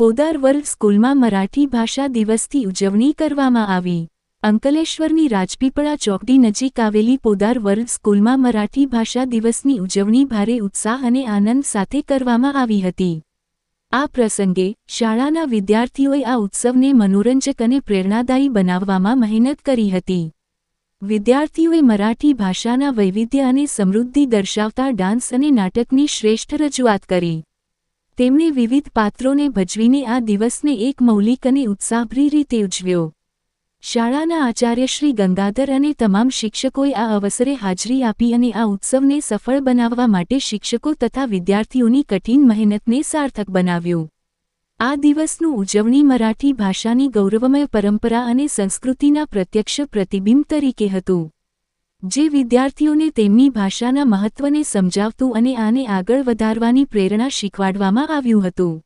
Podar world સ્કૂલમાં મરાઠી ભાષા દિવસથી ઉજવણી કરવામાં આવી. અંકલેશ્વરની રાજપીપળા ચોકડી નજીક આવેલી પોદાર વર્લ્ડ સ્કૂલમાં મરાઠી ભાષા દિવસની ઉજવણી ભારે ઉત્સાહ અને આનંદ સાથે કરવામાં આવી હતી. આ પ્રસંગે શાળાના વિદ્યાર્થીઓએ આ ઉત્સવને મનોરંજક અને પ્રેરણાદાયી બનાવવામાં મહેનત કરી હતી. વિદ્યાર્થીઓએ મરાઠી ભાષાના વૈવિધ્ય અને સમૃદ્ધિ દર્શાવતા ડાન્સ અને નાટકની શ્રેષ્ઠ રજૂઆત કરી. તેમણે વિવિધ પાત્રોને ભજવીને આ દિવસને એક મૌલિક અને ઉત્સાહભરી રીતે ઉજવ્યો. શાળાના આચાર્ય શ્રી ગંગાધર અને તમામ શિક્ષકોએ આ અવસરે હાજરી આપી અને આ ઉત્સવને સફળ બનાવવા માટે શિક્ષકો તથા વિદ્યાર્થીઓની કઠિન મહેનતને સાર્થક બનાવ્યું. આ દિવસનું ઉજવણી મરાઠી ભાષાની ગૌરવમય પરંપરા અને સંસ્કૃતિના પ્રત્યક્ષ પ્રતિબિંબ તરીકે હતું. જે વિદ્યાર્થીઓને તેમની ભાષાના મહત્વને સમજાવતું અને આને આગળ વધારવાની પ્રેરણા શીખવાડવામાં આવ્યું હતું.